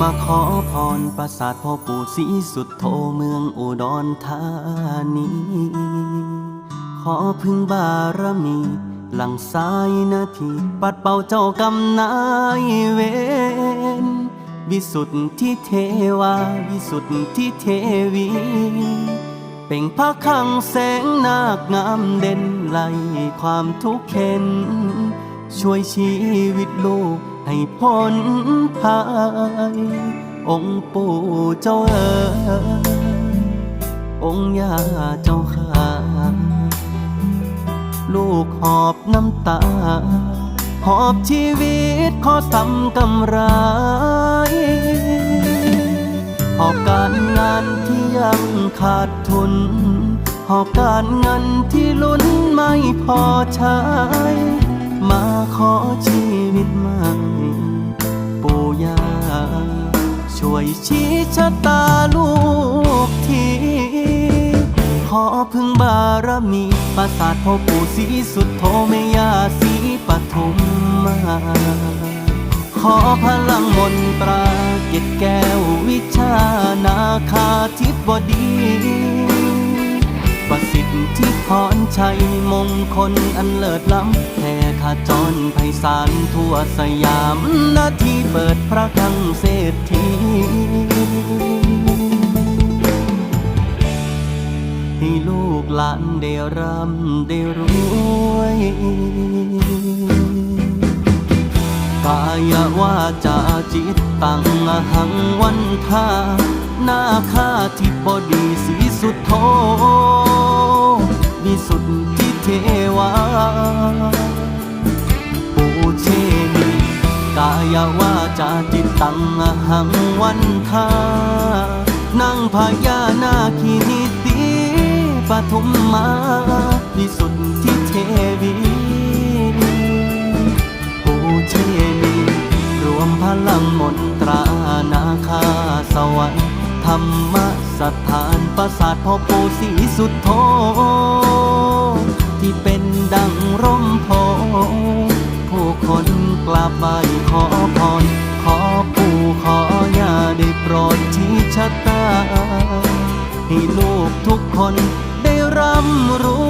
มาขอพรปราสาทพ่อปู่ศรีสุดโทเมืองอุดรธานี ขอพึ่งบารมี หลังสายนาที ปัดเป่าเจ้ากรรมนายเวรวิสุทธิเทวา วิสุทธิเทวี เป่งพระขังแสงนาคงามเด่นไล่ความทุกข์เข็น ช่วยชีวิตลูกให้พ้นภัย องค์ปู่เจ้าเอ๋ยองค์ย่าเจ้าข้าลูกหอบน้ำตา หอบชีวิตขอทำกำไรหอบการงานที่ยังขาดทุน หอบการเงินที่ลุ้นไม่พอใช้ มาขอชีวิตใหม่ปู่ย่าช่วยชี้ชะตาลูกทีขอพึ่งบารมีปราสาทพ่อปู่ศรีสุดโทเมยาศรีปทุมมาขอพลังมนตราเกตแก้ววิชานาคาทิพบดี ประสิทธิพรชัยมงคลอันเลิศล้ำแผ่ขาจรไพศาลทั่วสยามนาทีเปิดพระคลังเศรษฐีให้ลูกหลานได้ร่ำได้รวยกายวาจาจิตตังอหังวันทาหน้าข้าที่บดีสีสุดโท วิสุทธิเทวาปูเชมีกายวาจาจิตตังอหังวันทานั่งพญานาคีนิติปฐุมมาวิสุดทธิเทวีปูเชมีรวมพลังมนตรานาคาสวรรค์ธรรมสถานปราสาทพ่อปู่ศรีสุดโท ขอพร ขอปู่ขอย่าได้โปรดชี้ชะตา ให้ลูกทุกคนได้ร่ำรู้